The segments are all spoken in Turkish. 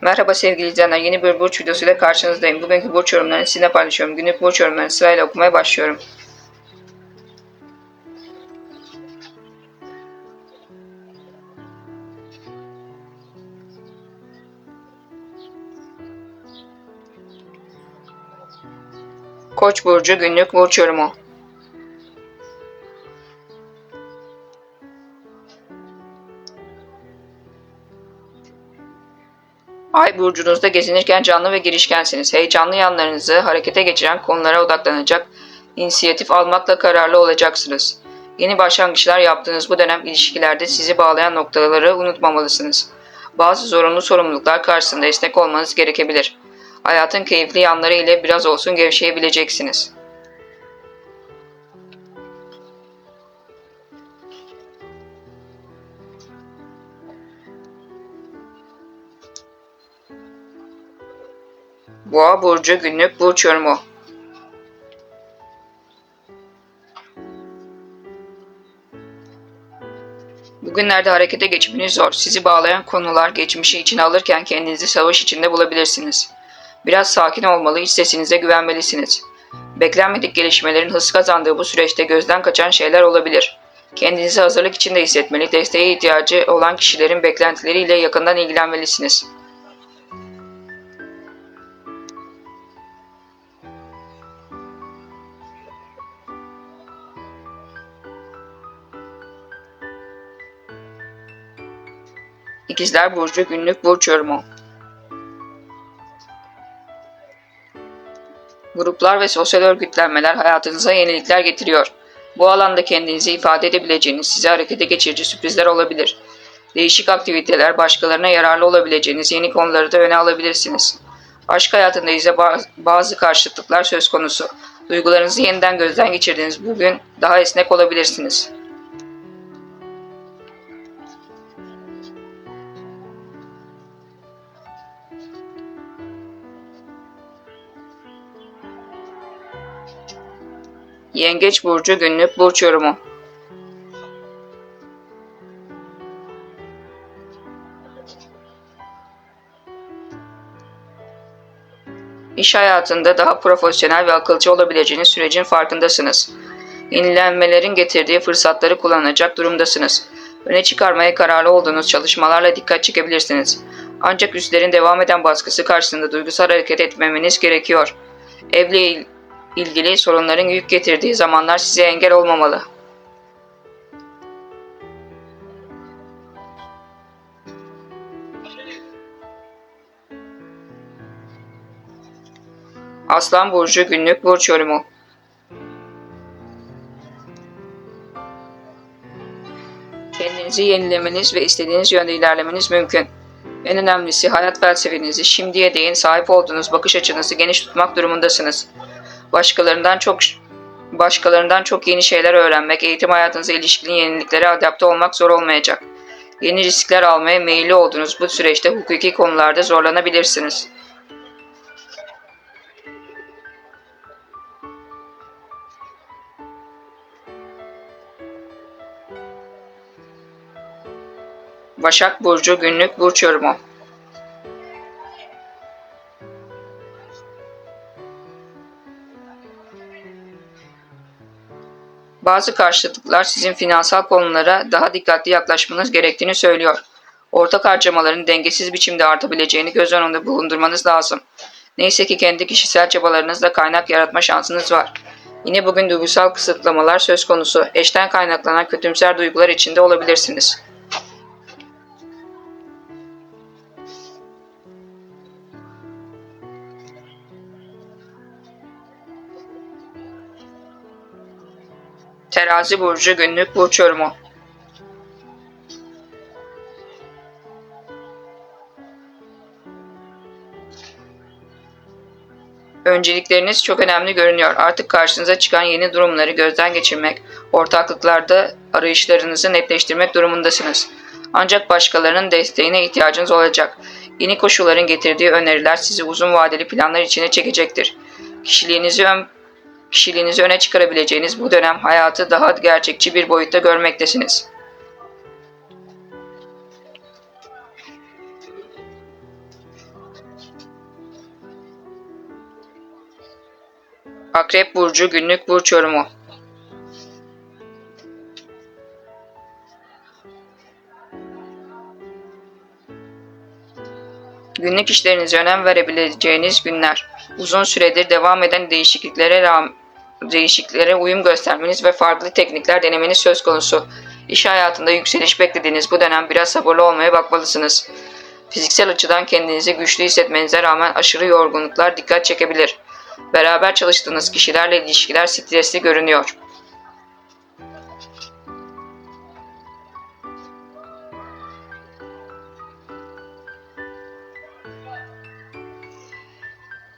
Merhaba sevgili izleyenler. Yeni bir burç videosuyla karşınızdayım. Bugünkü burç yorumlarını sizinle paylaşıyorum. Günlük burç yorumlarını sırayla okumaya başlıyorum. Koç burcu günlük burç yorumu. Ay burcunuzda gezinirken canlı ve girişkensiniz. Heyecanlı yanlarınızı harekete geçiren konulara odaklanacak, inisiyatif almakla kararlı olacaksınız. Yeni başlangıçlar yaptığınız bu dönem ilişkilerde sizi bağlayan noktaları unutmamalısınız. Bazı zorunlu sorumluluklar karşısında esnek olmanız gerekebilir. Hayatın keyifli yanları ile biraz olsun gevşeyebileceksiniz. Boğa burcu günlük burç yorumu. Bugünlerde harekete geçmeniz zor. Sizi bağlayan konular geçmişi içine alırken kendinizi savaş içinde bulabilirsiniz. Biraz sakin olmalı, iç sesinize güvenmelisiniz. Beklenmedik gelişmelerin hız kazandığı bu süreçte gözden kaçan şeyler olabilir. Kendinizi hazırlık içinde hissetmeli, desteğe ihtiyacı olan kişilerin beklentileriyle yakından ilgilenmelisiniz. İkizler Burcu günlük burç yorumu. Gruplar ve sosyal örgütlenmeler hayatınıza yenilikler getiriyor. Bu alanda kendinizi ifade edebileceğiniz, size harekete geçirici sürprizler olabilir. Değişik aktiviteler, başkalarına yararlı olabileceğiniz yeni konuları da öne alabilirsiniz. Aşk hayatında ise bazı karşıtlıklar söz konusu. Duygularınızı yeniden gözden geçirdiğiniz bugün daha esnek olabilirsiniz. Yengeç burcu günlük burç yorumu. İş hayatında daha profesyonel ve akılcı olabileceğiniz sürecin farkındasınız. Yenilenmelerin getirdiği fırsatları kullanacak durumdasınız. Öne çıkarmaya kararlı olduğunuz çalışmalarla dikkat çekebilirsiniz. Ancak üstlerin devam eden baskısı karşısında duygusal hareket etmemeniz gerekiyor. Evle ilgili sorunların yük getirdiği zamanlar size engel olmamalı. Aslan Burcu günlük burç yorumu. Kendinizi yenilemeniz ve istediğiniz yönde ilerlemeniz mümkün. En önemlisi hayat felsefenizi şimdiye değin sahip olduğunuz bakış açınızı geniş tutmak durumundasınız. Başkalarından çok başkalarından çok yeni şeyler öğrenmek, eğitim hayatınıza ilişkin yeniliklere adapte olmak zor olmayacak. Yeni riskler almaya meyilli olduğunuz bu süreçte hukuki konularda zorlanabilirsiniz. Başak Burcu günlük burç yorumu. Bazı karşıtlıklar sizin finansal konulara daha dikkatli yaklaşmanız gerektiğini söylüyor. Ortak harcamaların dengesiz biçimde artabileceğini göz önünde bulundurmanız lazım. Neyse ki kendi kişisel çabalarınızla kaynak yaratma şansınız var. Yine bugün duygusal kısıtlamalar söz konusu. Eşten kaynaklanan kötümser duygular içinde olabilirsiniz. Terazi burcu günlük burç yorumu. Öncelikleriniz çok önemli görünüyor. Artık karşınıza çıkan yeni durumları gözden geçirmek, ortaklıklarda arayışlarınızı netleştirmek durumundasınız. Ancak başkalarının desteğine ihtiyacınız olacak. Yeni koşulların getirdiği öneriler sizi uzun vadeli planlar içine çekecektir. Kişiliğinizi ön kişiliğinizi öne çıkarabileceğiniz bu dönem hayatı daha gerçekçi bir boyutta görmektesiniz. Akrep Burcu günlük burç yorumu Günlük işlerinize önem verebileceğiniz günler. Uzun süredir devam eden değişikliklere rağmen değişikliklere uyum göstermeniz ve farklı teknikler denemeniz söz konusu. İş hayatında yükseliş beklediğiniz bu dönem biraz sabırlı olmaya bakmalısınız. Fiziksel açıdan kendinizi güçlü hissetmenize rağmen aşırı yorgunluklar dikkat çekebilir. Beraber çalıştığınız kişilerle ilişkiler stresli görünüyor.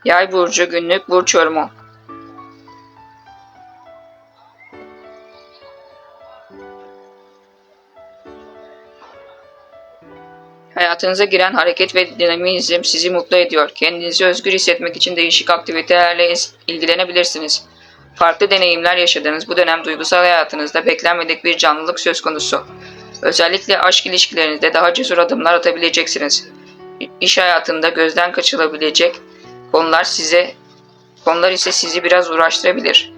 Yay burcu günlük burç yorumu. Hayatınıza giren hareket ve dinamizm sizi mutlu ediyor. Kendinizi özgür hissetmek için değişik aktivitelerle ilgilenebilirsiniz. Farklı deneyimler yaşadığınız bu dönem duygusal hayatınızda beklenmedik bir canlılık söz konusu. Özellikle aşk ilişkilerinizde daha cesur adımlar atabileceksiniz. İş hayatında gözden kaçılabilecek konular size konular ise sizi biraz uğraştırabilir.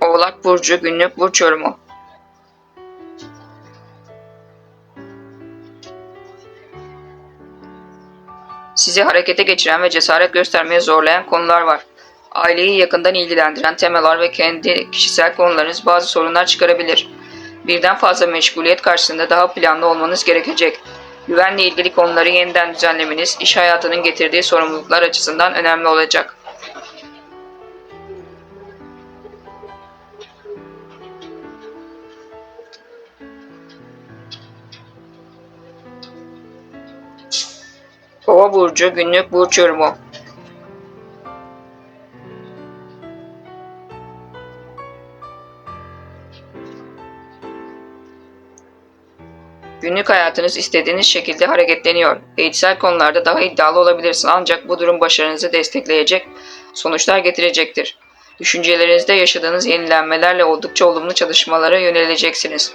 Oğlak Burcu günlük burç yorumu. Sizi harekete geçiren ve cesaret göstermeye zorlayan konular var. Aileyi yakından ilgilendiren temalar ve kendi kişisel konularınız bazı sorunlar çıkarabilir. Birden fazla meşguliyet karşısında daha planlı olmanız gerekecek. Güvenle ilgili konuları yeniden düzenlemeniz iş hayatının getirdiği sorumluluklar açısından önemli olacak. Kova burcu günlük burç yorumu. Günlük hayatınız istediğiniz şekilde hareketleniyor. Eğitsel konularda daha iddialı olabilirsin ancak bu durum başarınızı destekleyecek sonuçlar getirecektir. Düşüncelerinizde yaşadığınız yenilenmelerle oldukça olumlu çalışmalara yöneleceksiniz.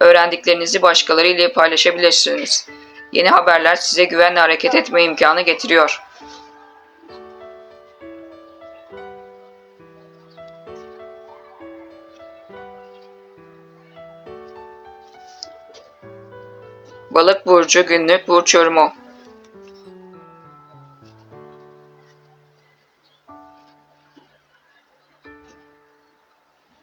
Öğrendiklerinizi başkalarıyla paylaşabilirsiniz. Yeni haberler size güvenle hareket etme imkanı getiriyor. Balık burcu günlük burç yorumu.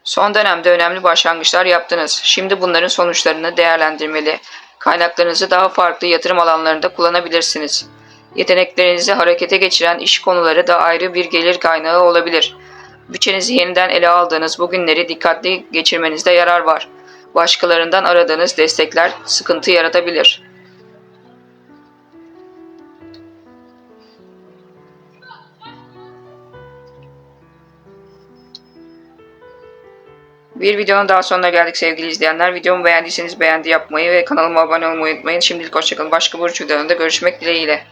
Son dönemde önemli başlangıçlar yaptınız. Şimdi bunların sonuçlarını değerlendirmeli. Kaynaklarınızı daha farklı yatırım alanlarında kullanabilirsiniz. Yeteneklerinizi harekete geçiren iş konuları da ayrı bir gelir kaynağı olabilir. Bütçenizi yeniden ele aldığınız bu günleri dikkatli geçirmenizde yarar var. Başkalarından aradığınız destekler sıkıntı yaratabilir. Bir videonun daha sonuna geldik sevgili izleyenler. Videomu beğendiyseniz beğendi yapmayı ve kanalıma abone olmayı unutmayın. Şimdilik hoşçakalın. Başka bir videoda görüşmek dileğiyle.